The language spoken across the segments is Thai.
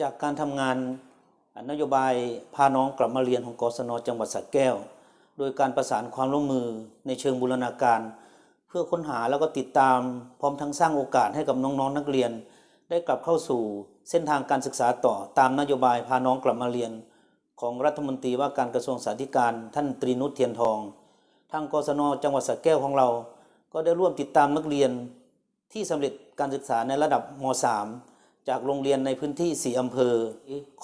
จากการทำงานนโยบายพาน้องกลับมาเรียนของกศนจังหวัดสระแก้ว โดยการประสานความร่วมมือในเชิงบูรณาการ เพื่อค้นหาแล้วก็ติดตามพร้อมทั้งสร้างโอกาสให้กับน้องๆนักเรียน ได้กลับเข้าสู่เส้นทางการศึกษาต่อตามนโยบายพาน้องกลับมาเรียน ของรัฐมนตรีว่าการกระทรวงสาธการท่านตรีนุชเทียนทอง ทางกศนจังหวัดสระแก้วของเรา ก็ได้ร่วมติดตามนักเรียนที่สำเร็จการศึกษาในระดับม .3 จากโรงเรียนในพื้นที่4อำเภอ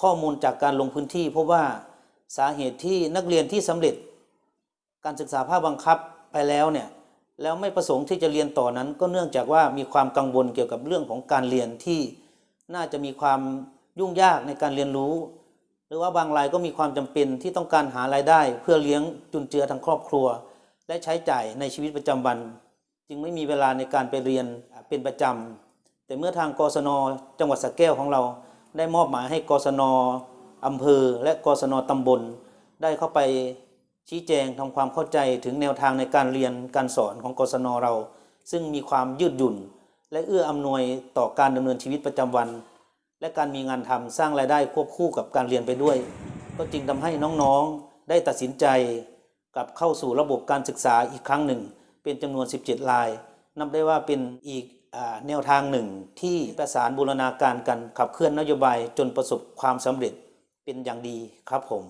ข้อมูลจากการลงพื้นที่พบว่าสาเหตุที่นักเรียนที่สำเร็จ การศึกษาภาคบังคับไปแล้วเนี่ยแล้วไม่ประสงค์ที่จะเรียนต่อนั้น ก็เนื่องจากว่ามีความกังวลเกี่ยวกับเรื่องของการเรียนที่น่าจะมีความยุ่งยากในการเรียนรู้ หรือว่าบางรายก็มีความจำเป็นที่ต้องการหารายได้ เพื่อเลี้ยงจุนเจือทางครอบครัว และใช้จ่ายในชีวิตประจำวัน จึงไม่มีเวลาในการไปเรียนเป็นประจำ แต่เมื่อทางกศนจังหวัดสระแก้วของเรา ได้มอบหมายให้กศนอำเภอ และกศนตำบล ได้เข้าไปชี้แจงทำความเข้าใจถึงแนวทางในการเรียนการสอนของกศนเรา ซึ่งมีความยืดหยุ่น และเอื้ออำนวยต่อการดำเนินชีวิตประจำวัน และการมีงานทำสร้างรายได้ควบคู่กับการเรียนไปด้วย ก็จึงทำให้น้องๆได้ตัดสินใจกลับเข้าสู่ระบบการศึกษาอีกครั้งหนึ่ง เป็นจำนวน 17 ราย นับได้ว่าเป็นอีก แนวทางหนึ่งที่ประสานบูรณาการกันขับเคลื่อนนโยบายจนประสบความสำเร็จเป็นอย่างดีครับผม